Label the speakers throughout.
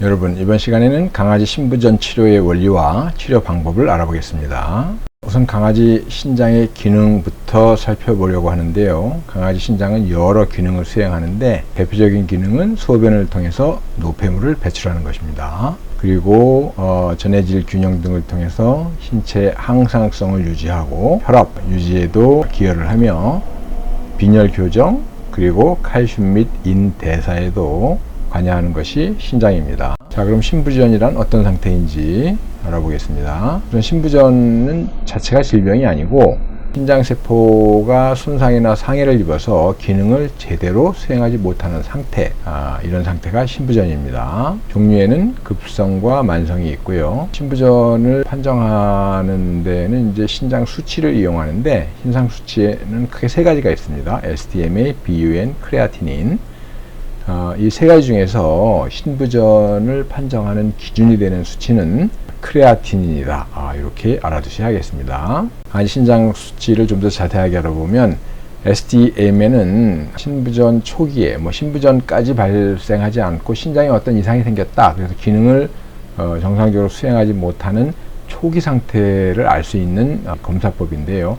Speaker 1: 여러분 이번 시간에는 강아지 신부전 치료의 원리와 치료 방법을 알아보겠습니다. 우선 강아지 신장의 기능부터 살펴보려고 하는데요. 강아지 신장은 여러 기능을 수행하는데 대표적인 기능은 소변을 통해서 노폐물을 배출하는 것입니다. 그리고 어, 전해질 균형 등을 통해서 신체 항상성을 유지하고 혈압 유지에도 기여를 하며 빈혈 교정 그리고 칼슘 및 인 대사에도 관여하는 것이 신장입니다. 자, 그럼 신부전이란 어떤 상태인지 알아보겠습니다. 우선 신부전은 자체가 질병이 아니고 신장세포가 손상이나 상해를 입어서 기능을 제대로 수행하지 못하는 상태, 아, 이런 상태가 신부전입니다. 종류에는 급성과 만성이 있고요. 신부전을 판정하는 데는 이제 신장 수치를 이용하는데 신장 수치에는 크게 세 가지가 있습니다. SDMA, BUN, 크레아티닌. 어, 이세 가지 중에서 신부전을 판정하는 기준이 되는 수치는 크레아티닌이다. 아, 이렇게 알아두셔야겠습니다. 아니 신장 수치를 좀 더 자세하게 알아보면 SDM에는 신부전 초기에 뭐 신부전까지 발생하지 않고 신장에 어떤 이상이 생겼다. 그래서 기능을 어, 정상적으로 수행하지 못하는 초기 상태를 알 수 있는 어, 검사법인데요.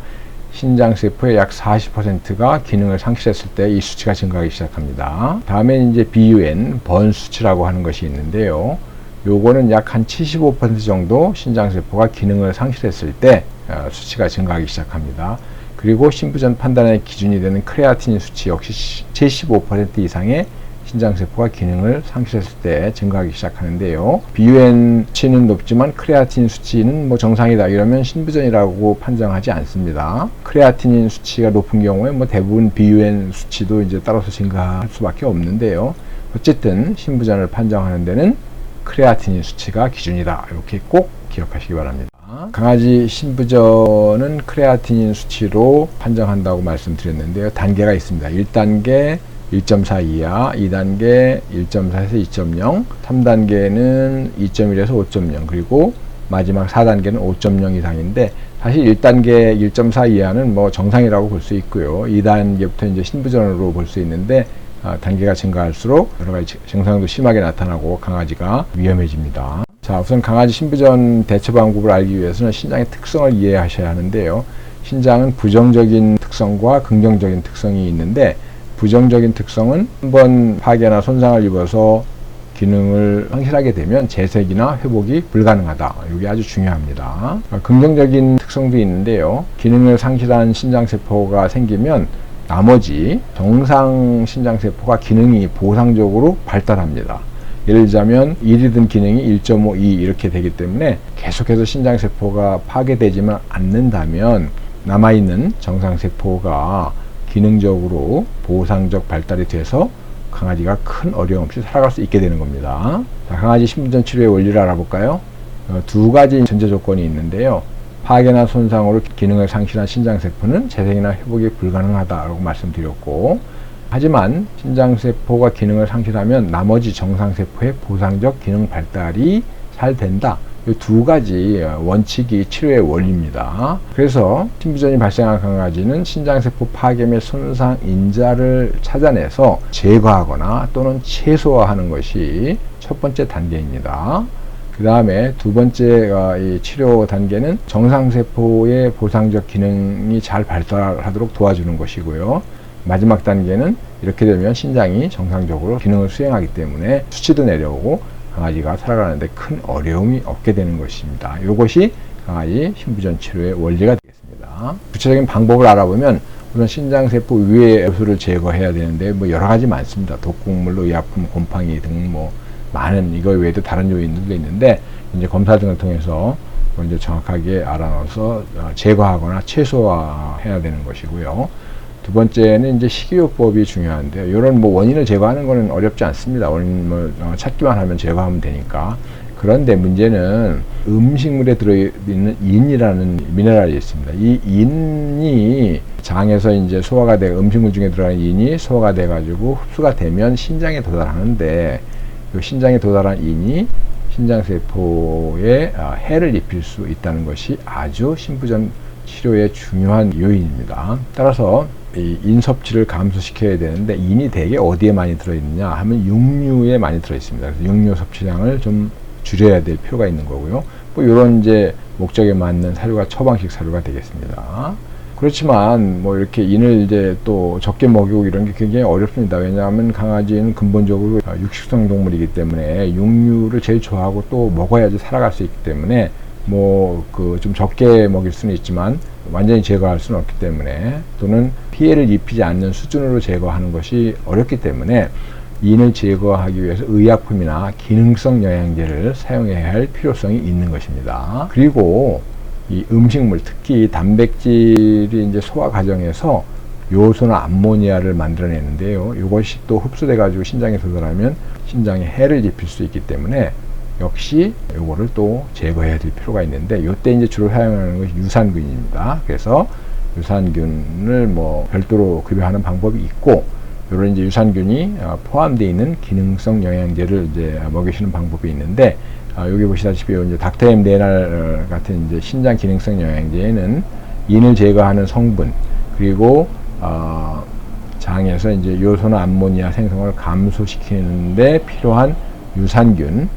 Speaker 1: 신장세포의 약 40%가 기능을 상실했을 때 이 수치가 증가하기 시작합니다. 다음에 이제 BUN, 번 수치라고 하는 것이 있는데요. 요거는 약 한 75% 정도 신장세포가 기능을 상실했을 때 어, 수치가 증가하기 시작합니다. 그리고 신부전 판단의 기준이 되는 크레아틴 수치 역시 75% 이상의 신장세포가 기능을 상실했을 때 증가하기 시작하는데요. BUN 수치는 높지만 크레아틴 수치는 뭐 정상이다 이러면 신부전이라고 판정하지 않습니다. 크레아틴인 수치가 높은 경우에 뭐 대부분 BUN 수치도 이제 따라서 증가할 수밖에 없는데요. 어쨌든 신부전을 판정하는 데는 크레아틴인 수치가 기준이다. 이렇게 꼭 기억하시기 바랍니다. 강아지 신부전은 크레아틴인 수치로 판정한다고 말씀드렸는데요. 단계가 있습니다. 1단계 1.4 이하, 2단계 1.4에서 2.0, 3단계는 2.1에서 5.0, 그리고 마지막 4단계는 5.0 이상인데 사실 1단계 1.4 이하는 뭐 정상이라고 볼 수 있고요. 2단계부터 이제 신부전으로 볼 수 있는데 아, 단계가 증가할수록 여러 가지 증상도 심하게 나타나고 강아지가 위험해집니다. 자, 우선 강아지 신부전 대처 방법을 알기 위해서는 신장의 특성을 이해하셔야 하는데요. 신장은 부정적인 특성과 긍정적인 특성이 있는데 부정적인 특성은 한번 파괴나 손상을 입어서 기능을 상실하게 되면 재색이나 회복이 불가능하다. 이게 아주 중요합니다. 긍정적인 특성도 있는데요. 기능을 상실한 신장세포가 생기면 나머지 정상 신장세포가 기능이 보상적으로 발달합니다. 예를 들자면 1이든 기능이 1.5, 2 이렇게 되기 때문에 계속해서 신장세포가 파괴되지만 않는다면 남아있는 정상세포가 기능적으로 보상적 발달이 돼서 강아지가 큰 어려움 없이 살아갈 수 있게 되는 겁니다. 자, 강아지 신부전 치료의 원리를 알아볼까요? 어, 두 가지 전제 조건이 있는데요. 파괴나 손상으로 기능을 상실한 신장세포는 재생이나 회복이 불가능하다고 말씀드렸고 하지만 신장세포가 기능을 상실하면 나머지 정상세포의 보상적 기능 발달이 잘 된다. 이두 가지 원칙이 치료의 원리입니다. 그래서 신부전이 발생한 강아지는 신장세포 파괴 및 손상 인자를 찾아내서 제거하거나 또는 최소화하는 것이 첫 번째 단계입니다. 그 다음에 두 번째 이 치료 단계는 정상세포의 보상적 기능이 잘 발달하도록 도와주는 것이고요. 마지막 단계는 이렇게 되면 신장이 정상적으로 기능을 수행하기 때문에 수치도 내려오고 강아지가 살아가는데 큰 어려움이 없게 되는 것입니다. 이것이 강아지 신부전 치료의 원리가 되겠습니다. 구체적인 방법을 알아보면 우선 신장세포 위의 요소를 제거해야 되는데 뭐 여러 가지 많습니다. 독극물, 의약품, 곰팡이 등 뭐 많은 이거 외에도 다른 요인들도 있는데 이제 검사 등을 통해서 먼저 정확하게 알아놔서 제거하거나 최소화해야 되는 것이고요. 두 번째는 이제 식이요법이 중요한데요. 이런 뭐 원인을 제거하는 것은 어렵지 않습니다. 원인 뭐 찾기만 하면 제거하면 되니까. 그런데 문제는 음식물에 들어있는 인이라는 미네랄이 있습니다. 이 인이 장에서 이제 소화가 돼 음식물 중에 들어가는 인이 소화가 돼 가지고 흡수가 되면 신장에 도달하는데 이 신장에 도달한 인이 신장세포에 해를 입힐 수 있다는 것이 아주 신부전 치료의 중요한 요인입니다. 따라서 이 인섭치를 감소시켜야 되는데 인이 대개 어디에 많이 들어있느냐 하면 육류에 많이 들어있습니다. 그래서 육류 섭취량을 좀 줄여야 될 필요가 있는 거고요. 뭐 이런 이제 목적에 맞는 사료가 처방식 사료가 되겠습니다. 그렇지만 뭐 이렇게 인을 이제 또 적게 먹이고 이런 게 굉장히 어렵습니다. 왜냐하면 강아지는 근본적으로 육식성 동물이기 때문에 육류를 제일 좋아하고 또 먹어야지 살아갈 수 있기 때문에 뭐 그 좀 적게 먹일 수는 있지만 완전히 제거할 수는 없기 때문에 또는 피해를 입히지 않는 수준으로 제거하는 것이 어렵기 때문에 인을 제거하기 위해서 의약품이나 기능성 영양제를 사용해야 할 필요성이 있는 것입니다. 그리고 이 음식물 특히 단백질이 이제 소화 과정에서 요소나 암모니아를 만들어내는데요. 이것이 또 흡수돼 가지고 신장에 도달하면 신장에 해를 입힐 수 있기 때문에 역시 요거를 또 제거해야 될 필요가 있는데 요때 이제 주로 사용하는 것이 유산균입니다. 그래서 유산균을 뭐 별도로 급여하는 방법이 있고 요런 이제 유산균이 어, 포함되어 있는 기능성 영양제를 이제 먹이시는 방법이 있는데 아, 여기 보시다시피 이제 닥터엠 네날 같은 이제 신장 기능성 영양제에는 인을 제거하는 성분 그리고 어, 장에서 이제 요소나 암모니아 생성을 감소시키는데 필요한 유산균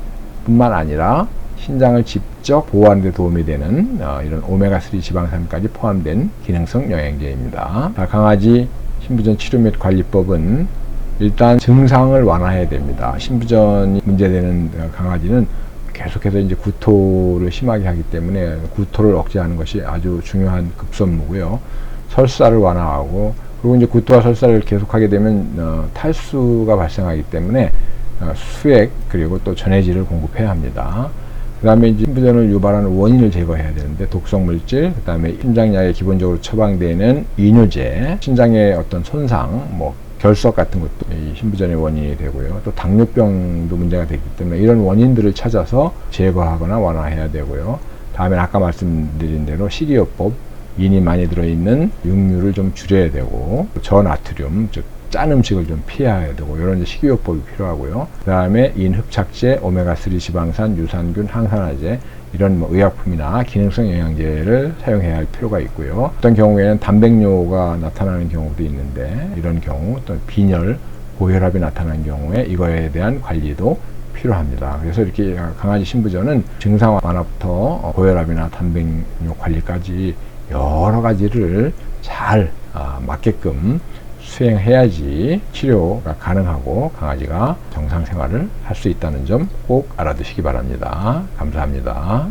Speaker 1: 뿐만 아니라 신장을 직접 보호하는 데 도움이 되는 어, 이런 오메가3 지방산까지 포함된 기능성 영양제입니다. 자, 강아지 신부전 치료 및 관리법은 일단 증상을 완화해야 됩니다. 신부전이 문제되는 어, 강아지는 계속해서 이제 구토를 심하게 하기 때문에 구토를 억제하는 것이 아주 중요한 급선무고요. 설사를 완화하고 그리고 이제 구토와 설사를 계속하게 되면 어, 탈수가 발생하기 때문에 어, 수액 그리고 또 전해질을 공급해야 합니다. 그 다음에 이제 신부전을 유발하는 원인을 제거해야 되는데 독성 물질, 그 다음에 심장약에 기본적으로 처방되는 이뇨제, 신장의 어떤 손상, 뭐 결석 같은 것도 이 신부전의 원인이 되고요. 또 당뇨병도 문제가 되기 때문에 이런 원인들을 찾아서 제거하거나 완화해야 되고요. 다음에 아까 말씀드린 대로 식이요법, 인이 많이 들어있는 육류를 좀 줄여야 되고 저나트륨, 즉 짠 음식을 좀 피해야 되고 이런 식이요법이 필요하고요. 그 다음에 인흡착제, 오메가3 지방산, 유산균, 항산화제 이런 뭐 의약품이나 기능성 영양제를 사용해야 할 필요가 있고요. 어떤 경우에는 단백뇨가 나타나는 경우도 있는데 이런 경우 또 빈혈, 고혈압이 나타나는 경우에 이거에 대한 관리도 필요합니다. 그래서 이렇게 강아지 신부전은 증상 완화부터 고혈압이나 단백뇨 관리까지 여러 가지를 잘 아, 맞게끔 수행해야지 치료가 가능하고 강아지가 정상 생활을 할 수 있다는 점 꼭 알아두시기 바랍니다. 감사합니다.